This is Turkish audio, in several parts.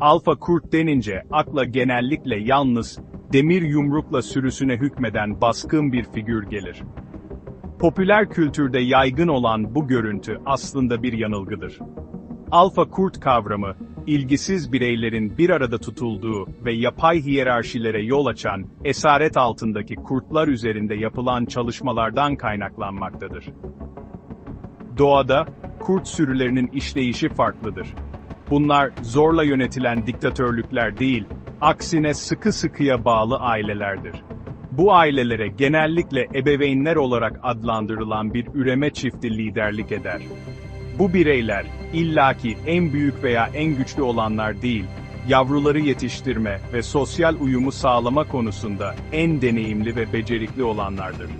Alfa kurt denince akla genellikle yalnız demir yumrukla sürüsüne hükmeden baskın bir figür gelir. Popüler kültürde yaygın olan bu görüntü aslında bir yanılgıdır. Alfa kurt kavramı, ilgisiz bireylerin bir arada tutulduğu ve yapay hiyerarşilere yol açan, esaret altındaki kurtlar üzerinde yapılan çalışmalardan kaynaklanmaktadır. Doğada, kurt sürülerinin işleyişi farklıdır. Bunlar zorla yönetilen diktatörlükler değil, aksine sıkı sıkıya bağlı ailelerdir. Bu ailelere genellikle ebeveynler olarak adlandırılan bir üreme çifti liderlik eder. Bu bireyler, illaki en büyük veya en güçlü olanlar değil, yavruları yetiştirme ve sosyal uyumu sağlama konusunda en deneyimli ve becerikli olanlardır.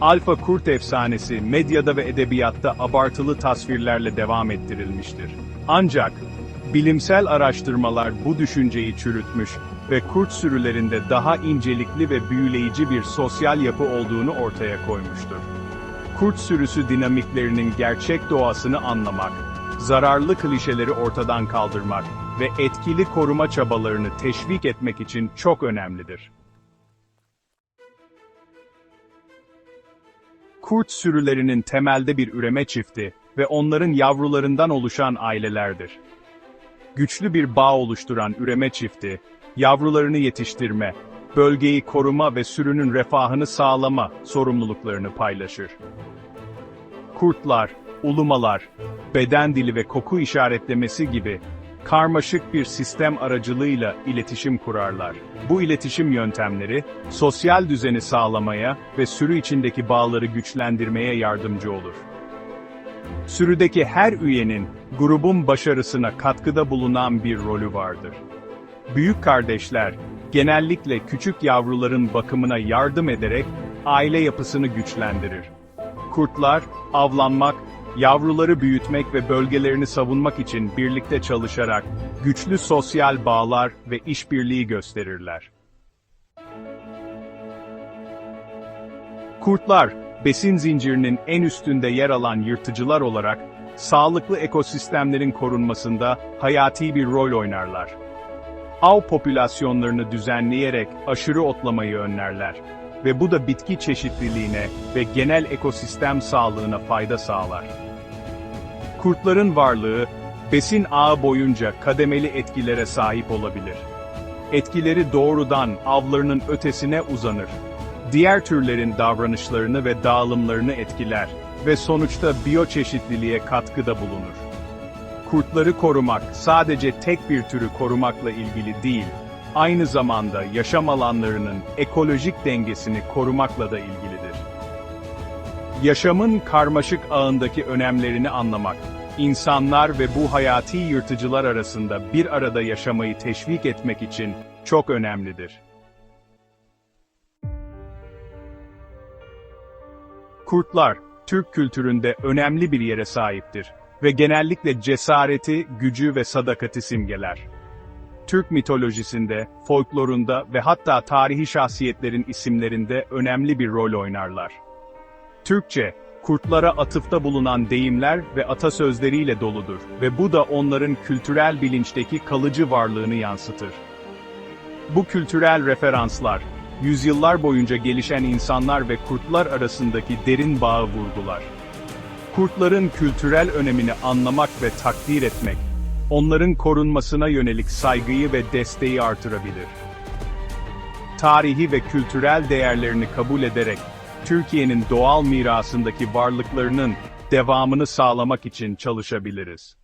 Alfa kurt efsanesi medyada ve edebiyatta abartılı tasvirlerle devam ettirilmiştir. Ancak, bilimsel araştırmalar bu düşünceyi çürütmüş ve kurt sürülerinde daha incelikli ve büyüleyici bir sosyal yapı olduğunu ortaya koymuştur. Kurt sürüsü dinamiklerinin gerçek doğasını anlamak, zararlı klişeleri ortadan kaldırmak ve etkili koruma çabalarını teşvik etmek için çok önemlidir. Kurt sürülerinin temelde bir üreme çifti ve onların yavrularından oluşan ailelerdir. Güçlü bir bağ oluşturan üreme çifti, yavrularını yetiştirme, bölgeyi koruma ve sürünün refahını sağlama sorumluluklarını paylaşır. Kurtlar, ulumalar, beden dili ve koku işaretlemesi gibi karmaşık bir sistem aracılığıyla iletişim kurarlar. Bu iletişim yöntemleri, sosyal düzeni sağlamaya ve sürü içindeki bağları güçlendirmeye yardımcı olur. Sürüdeki her üyenin, grubun başarısına katkıda bulunan bir rolü vardır. Büyük kardeşler, genellikle küçük yavruların bakımına yardım ederek, aile yapısını güçlendirir. Kurtlar, avlanmak, yavruları büyütmek ve bölgelerini savunmak için birlikte çalışarak, güçlü sosyal bağlar ve işbirliği gösterirler. Kurtlar, besin zincirinin en üstünde yer alan yırtıcılar olarak, sağlıklı ekosistemlerin korunmasında hayati bir rol oynarlar. Av popülasyonlarını düzenleyerek aşırı otlamayı önlerler ve bu da bitki çeşitliliğine ve genel ekosistem sağlığına fayda sağlar. Kurtların varlığı, besin ağı boyunca kademeli etkilere sahip olabilir. Etkileri doğrudan avlarının ötesine uzanır. Diğer türlerin davranışlarını ve dağılımlarını etkiler ve sonuçta biyoçeşitliliğe katkıda bulunur. Kurtları korumak sadece tek bir türü korumakla ilgili değil, aynı zamanda yaşam alanlarının ekolojik dengesini korumakla da ilgilidir. Yaşamın karmaşık ağındaki önemlerini anlamak, insanlar ve bu hayati yırtıcılar arasında bir arada yaşamayı teşvik etmek için çok önemlidir. Kurtlar, Türk kültüründe önemli bir yere sahiptir ve genellikle cesareti, gücü ve sadakati simgeler. Türk mitolojisinde, folklorunda ve hatta tarihi şahsiyetlerin isimlerinde önemli bir rol oynarlar. Türkçe, kurtlara atıfta bulunan deyimler ve atasözleriyle doludur ve bu da onların kültürel bilinçteki kalıcı varlığını yansıtır. Bu kültürel referanslar, yüzyıllar boyunca gelişen insanlar ve kurtlar arasındaki derin bağı vurgular. Kurtların kültürel önemini anlamak ve takdir etmek, onların korunmasına yönelik saygıyı ve desteği artırabilir. Tarihi ve kültürel değerlerini kabul ederek, Türkiye'nin doğal mirasındaki varlıklarının devamını sağlamak için çalışabiliriz.